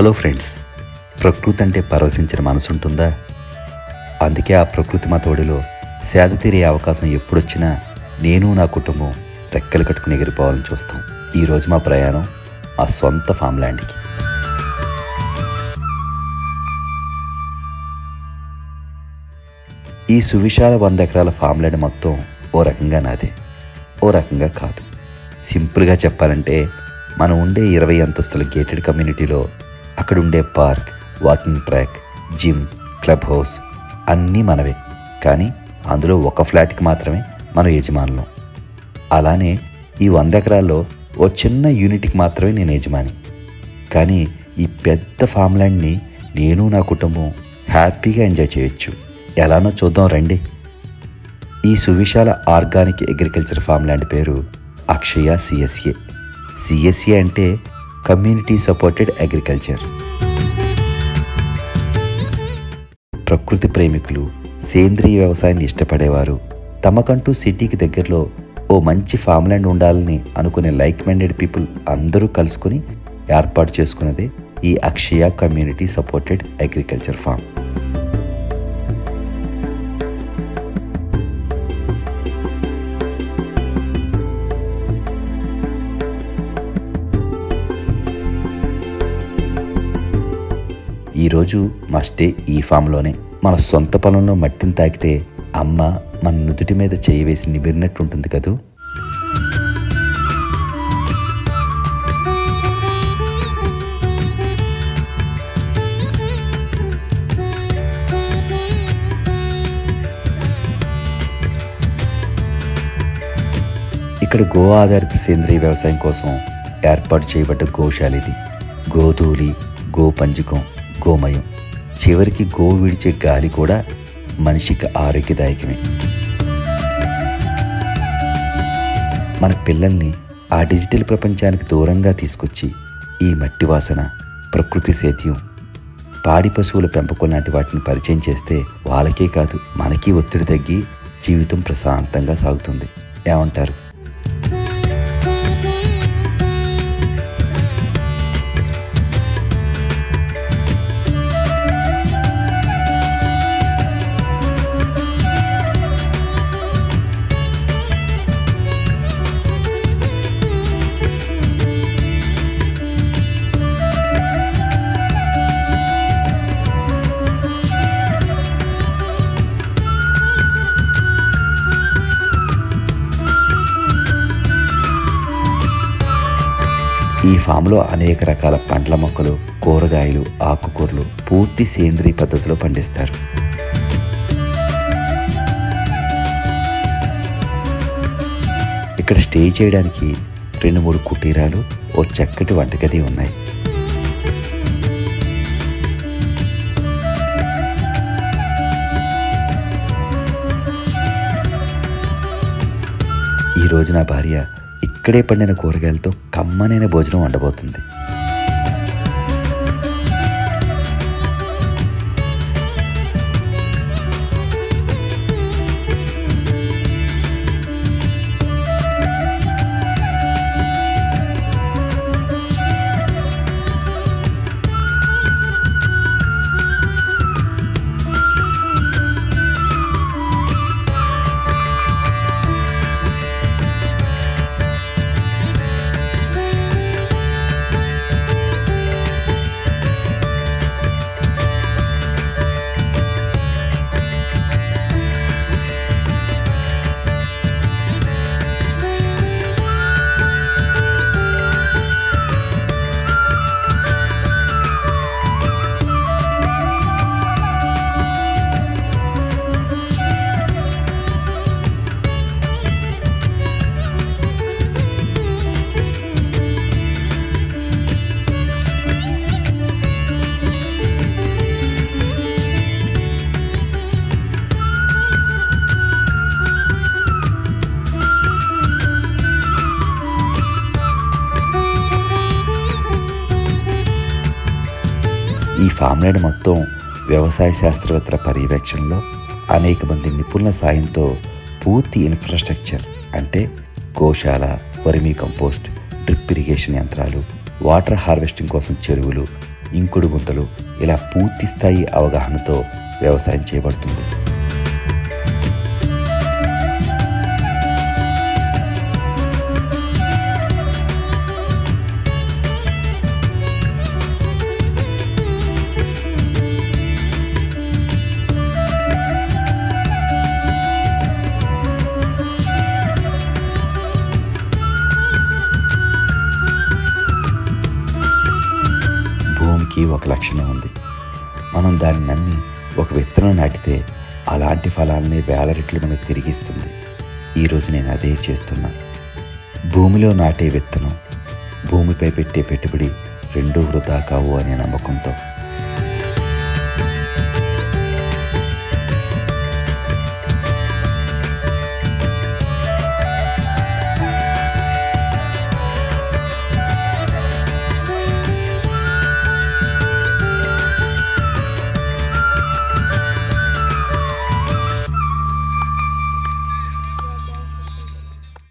Hello friends ప్రకృతి అంటే పరవశించిన మనసు ఉంటుందా అందుకే ఆ ప్రకృతి మా తోడిలో సేద తీరే అవకాశం ఎప్పుడొచ్చినా నేను నా కుటుంబం రెక్కలు కట్టుకుని ఎగిరిపోవాలని చూస్తాం. ఈరోజు మా ప్రయాణం మా సొంత ఫామ్ ల్యాండ్కి ఈ సువిశాల వంద ఎకరాల ఫామ్ ల్యాండ్ మొత్తం ఓ రకంగా నాదే ఓ రకంగా కాదు. సింపుల్గా చెప్పాలంటే మనం ఉండే ఇరవై అంతస్తుల గేటెడ్ కమ్యూనిటీలో అక్కడ ఉండే park walking track gym club house అన్నీ మనవే. కానీ అందులో ఒక ఫ్లాట్కి మాత్రమే మన యజమానులం. అలానే ఈ వంద ఎకరాల్లో ఓ చిన్న యూనిట్కి మాత్రమే నేను యజమాని. కానీ ఈ పెద్ద ఫామ్ ల్యాండ్ని నేను నా కుటుంబం హ్యాపీగా ఎంజాయ్ చేయొచ్చు. ఎలానో చూద్దాం రండి. ఈ సువిశాల ఆర్గానిక్ అగ్రికల్చర్ ఫామ్ ల్యాండ్ పేరు అక్షయ సిఎస్ఏ సిఎస్ఏ అంటే కమ్యూనిటీ సపోర్టెడ్ అగ్రికల్చర్ ప్రకృతి ప్రేమికులు సేంద్రియ వ్యవసాయాన్ని ఇష్టపడేవారు తమకంటూ సిటీకి దగ్గరలో ఓ మంచి ఫామ్ ల్యాండ్ ఉండాలని అనుకునే లైక్ మైండెడ్ పీపుల్ అందరూ కలుసుకుని ఏర్పాటు చేసుకున్నదే ఈ Akshaya community supported agriculture farm ఈరోజు మా స్టే ఈ ఫామ్లోనే మన సొంత పొలంలో మట్టిని తాకితే అమ్మ మన నుదుటి మీద చేయి వేసి నిబిరినట్టు ఉంటుంది కదూ? ఇక్కడ గో ఆధారిత సేంద్రియ వ్యవసాయం కోసం ఏర్పాటు చేయబడ్డ గోశాల ఇది గోధూరి గో పంజకం గోమయం. చివరికి గో విడిచే గాలి కూడా మనిషికి ఆరోగ్యదాయకమే. మన పిల్లల్ని ఆ డిజిటల్ ప్రపంచానికి దూరంగా తీసుకొచ్చి ఈ మట్టి వాసన ప్రకృతి సేద్యం పాడి పశువుల పెంపకం లాంటి వాటిని పరిచయం చేస్తే వాళ్ళకే కాదు మనకి ఒత్తిడి తగ్గి జీవితం ప్రశాంతంగా సాగుతుంది. ఏమంటారు? ఈ ఫామ్లో అనేక రకాల పండ్ల మొక్కలు కూరగాయలు ఆకుకూరలు పూర్తి సేంద్రియ పద్ధతిలో పండిస్తారు. ఇక్కడ స్టే చేయడానికి రెండు మూడు కుటీరాలు ఓ చక్కటి వంటగది ఉన్నాయి. ఈ రోజు నా భార్య ఇక్కడే పండిన కూరగాయలతో కమ్మనైన భోజనం వండబోతుంది. ఈ ఫామ్లైన్ మొత్తం వ్యవసాయ శాస్త్రవేత్తల పర్యవేక్షణలో అనేక మంది నిపుణుల సాయంతో పూర్తి ఇన్ఫ్రాస్ట్రక్చర్ అంటే goshala vermi compost drip irrigation యంత్రాలు వాటర్ హార్వెస్టింగ్ కోసం చెరువులు ఇంకుడు గుంతలు ఇలా పూర్తి స్థాయి అవగాహనతో వ్యవసాయం చేయబడుతుంది. ప్రతిదానికి ఒక లక్షణం ఉంది. మనం దాన్ని నమ్మి ఒక విత్తనం నాటితే అలాంటి ఫలాలని వేల రెట్లు మనకు తిరిగిస్తుంది. ఈరోజు నేను అదే చేస్తున్నా. భూమిలో నాటే విత్తనం భూమిపై పెట్టే పెట్టుబడి రెండూ వృధా కావు అనే నమ్మకంతో.